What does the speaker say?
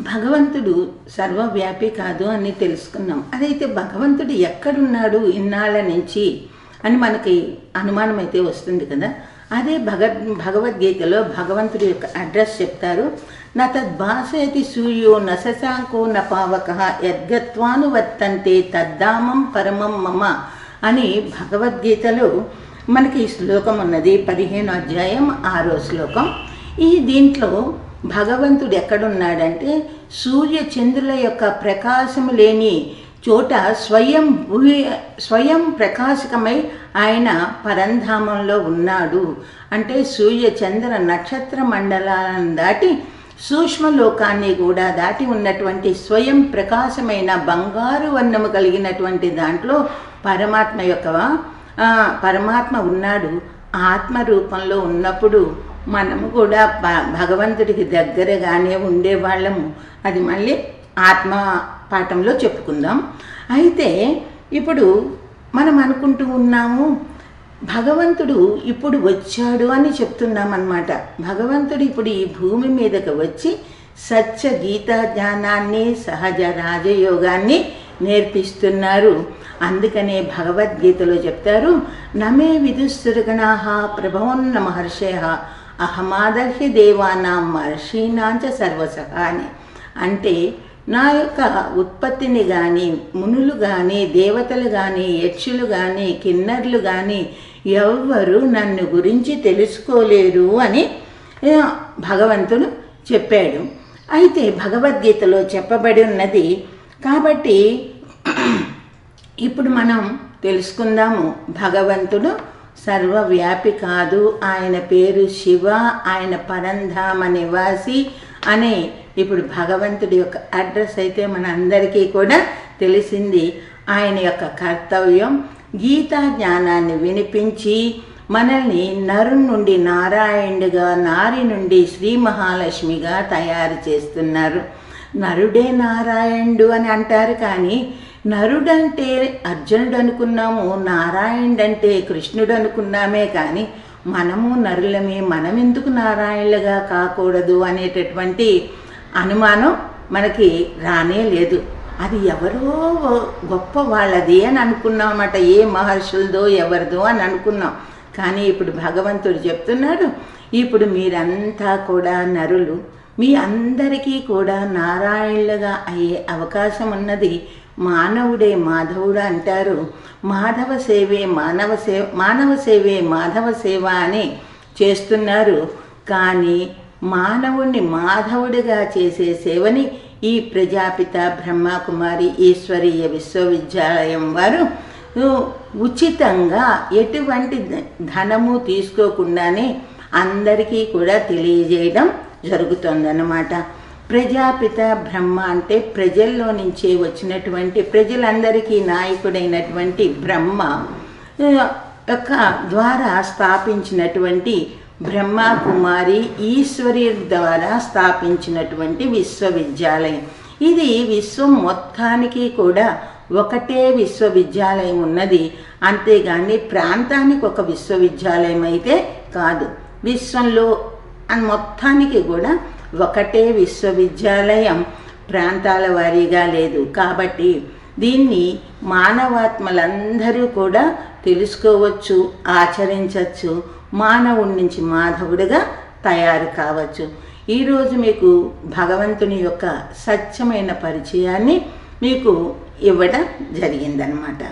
భగవంతుడు సర్వవ్యాపి కాదు అని తెలుసుకున్నాం. అదైతే భగవంతుడు ఎక్కడున్నాడు ఇన్నాళ్ళ నుంచి అని మనకి అనుమానం అయితే వస్తుంది కదా. అదే భగ భగవద్గీతలో భగవంతుడి యొక్క అడ్రస్ చెప్తారు. నా తద్భాసయతి సూర్యో నశశాంకో న పావక యద్గత్వాను వర్తంతే తద్దామం పరమం మమ అని భగవద్గీతలో మనకి ఈ శ్లోకం ఉన్నది. పదిహేను అధ్యాయం ఆరో శ్లోకం. ఈ దీంట్లో భగవంతుడు ఎక్కడున్నాడంటే సూర్య చంద్రుల యొక్క ప్రకాశం లేని చోట స్వయం భూ- స్వయం ప్రకాశకమై ఆయన పరంధామంలో ఉన్నాడు. అంటే సూర్య చంద్ర నక్షత్ర మండలాలను దాటి సూక్ష్మలోకాన్ని కూడా దాటి ఉన్నటువంటి స్వయం ప్రకాశమైన బంగారు వర్ణము కలిగినటువంటి దాంట్లో పరమాత్మ యొక్క పరమాత్మ ఉన్నాడు. ఆత్మ రూపంలో ఉన్నప్పుడు మనము కూడా భ- భగవంతుడికి దగ్గరగానే ఉండేవాళ్ళము. అది మళ్ళీ ఆత్మ పాఠంలో చెప్పుకుందాం. అయితే ఇప్పుడు మనం అనుకుంటూ ఉన్నాము భగవంతుడు ఇప్పుడు వచ్చాడు అని చెప్తున్నాం అనమాట భగవంతుడు ఇప్పుడు ఈ భూమి మీదకి వచ్చి సత్య గీతా జ్ఞానాన్ని సహజ రాజయోగాన్ని నేర్పిస్తున్నారు. అందుకనే భగవద్గీతలో చెప్తారు నమే విదుస్తుర్గణాహ ప్రభవన్న మహర్షయ అహమాదర్హి దేవానాం మహర్షీనాంచ సర్వసహ అని అంటే నా యొక్క ఉత్పత్తిని కానీ మునులు కానీ దేవతలు కానీ యక్షులు కానీ కిన్నర్లు కానీ ఎవ్వరు నన్ను గురించి తెలుసుకోలేరు అని భగవంతుడు చెప్పాడు. అయితే భగవద్గీతలో చెప్పబడి ఉన్నది కాబట్టి ఇప్పుడు మనం తెలుసుకుందాము భగవంతుడు సర్వవ్యాపి కాదు ఆయన పేరు శివ ఆయన పరంధామ నివాసి అనే ఇప్పుడు భగవంతుడి యొక్క అడ్రస్ అయితే మన అందరికీ కూడా తెలిసింది. ఆయన యొక్క కర్తవ్యం గీతా జ్ఞానాన్ని వినిపించి మనల్ని నరు నుండి నారాయణుడిగా నారి నుండి శ్రీ మహాలక్ష్మిగా తయారు చేస్తున్నారు. నరుడే నారాయణుడు అని అంటారు కానీ నరుడంటే అర్జునుడు అనుకున్నాము నారాయణుడు అంటే కృష్ణుడు అనుకున్నామే కానీ మనము నరులమే మనం ఎందుకు నారాయణులుగా కాకూడదు అనేటటువంటి అనుమానం మనకి రానే లేదు. అది ఎవరో గొప్ప వాళ్ళది అని అనుకున్నామట ఏ మహర్షులదో ఎవరిదో అని అనుకున్నాం. కానీ ఇప్పుడు భగవంతుడు చెప్తున్నాడు ఇప్పుడు మీరంతా కూడా నరులు మీ అందరికీ కూడా నారాయణులుగా అయ్యే అవకాశం ఉన్నది మానవుడే మాధవుడు అంటారు. మాధవ సేవే మానవ సేవ మానవ సేవే మాధవ సేవ అని చేస్తున్నారు. కానీ మానవుణ్ణి మాధవుడిగా చేసే సేవని ఈ ప్రజాపిత బ్రహ్మకుమారి ఈశ్వరీయ విశ్వవిద్యాలయం వారు ఉచితంగా ఎటువంటి ధనము తీసుకోకుండానే అందరికీ కూడా తెలియజేయడం జరుగుతుందన్నమాట. ప్రజాపిత బ్రహ్మ అంటే ప్రజల్లో నుంచే వచ్చినటువంటి ప్రజలందరికీ నాయకుడైనటువంటి బ్రహ్మ యొక్క ద్వారా స్థాపించినటువంటి బ్రహ్మ కుమారి ఈశ్వరి ద్వారా స్థాపించినటువంటి విశ్వవిద్యాలయం. ఇది విశ్వం మొత్తానికి కూడా ఒకటే విశ్వవిద్యాలయం ఉన్నది. అంతేగాని ప్రాంతానికి ఒక విశ్వవిద్యాలయం అయితే కాదు. విశ్వంలో అని మొత్తానికి కూడా ఒకటే విశ్వవిద్యాలయం ప్రాంతాల వారీగా లేదు. కాబట్టి దీన్ని మానవాత్మలందరూ కూడా తెలుసుకోవచ్చు ఆచరించవచ్చు మానవుడి నుంచి మాధవుడిగా తయారు కావచ్చు. ఈరోజు మీకు భగవంతుని యొక్క సత్యమైన పరిచయాన్ని మీకు ఇవ్వడం జరిగిందనమాట